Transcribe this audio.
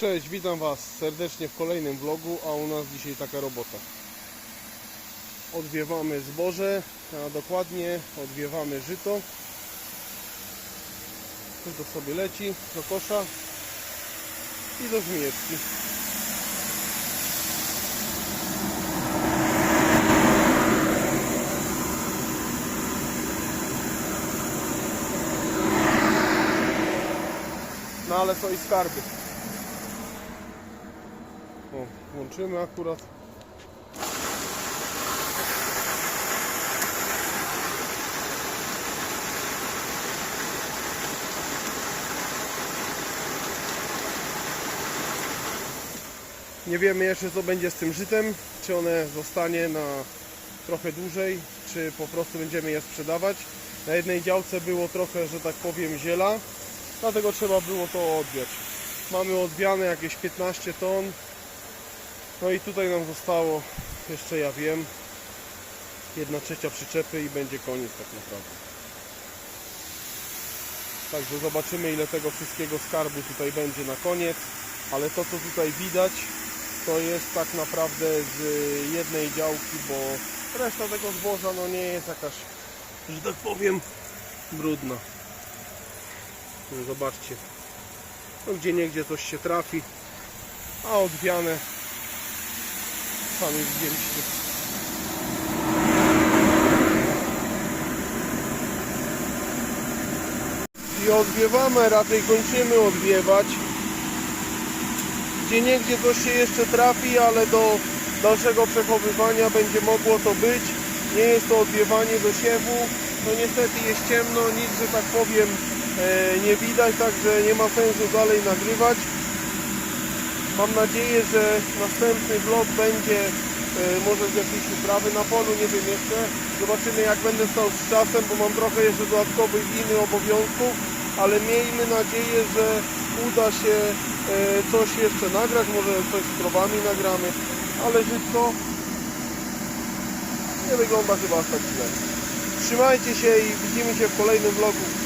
Cześć, witam Was serdecznie w kolejnym vlogu, a u nas dzisiaj taka robota. Odwiewamy zboże, a dokładnie odwiewamy żyto. Żyto sobie leci do kosza i do żmijeczki. No ale są i skarby. O, włączymy akurat. Nie wiemy jeszcze co będzie z tym żytem, czy one zostanie na trochę dłużej, czy po prostu będziemy je sprzedawać. Na jednej działce było trochę, że tak powiem, ziela, dlatego trzeba było to odwiać. Mamy odwiane jakieś 15 ton, no i tutaj nam zostało, jeszcze ja wiem, jedna trzecia przyczepy i będzie koniec tak naprawdę. Także zobaczymy ile tego wszystkiego skarbu tutaj będzie na koniec, ale to co tutaj widać to jest tak naprawdę z jednej działki, bo reszta tego zboża no nie jest jakaś, że tak powiem, brudna. Zobaczcie, no gdzie niegdzie coś się trafi, a odwiane sami widzieliście. I odwiewamy, raczej kończymy odwiewać. Gdzie niegdzie coś się jeszcze trafi, ale do dalszego przechowywania będzie mogło to być. Nie jest to odwiewanie do siewu. No niestety jest ciemno, nic, że tak powiem, e, nie widać, także nie ma sensu dalej nagrywać. Mam nadzieję, że następny vlog będzie e, może z jakiejś uprawy na polu, nie wiem jeszcze. Zobaczymy jak będę stał z czasem, bo mam trochę jeszcze dodatkowych innych obowiązków, ale miejmy nadzieję, że uda się e, coś jeszcze nagrać, może coś z krowami nagramy, ale żytko nie wygląda chyba aż tak źle. Trzymajcie się i widzimy się w kolejnym vlogu.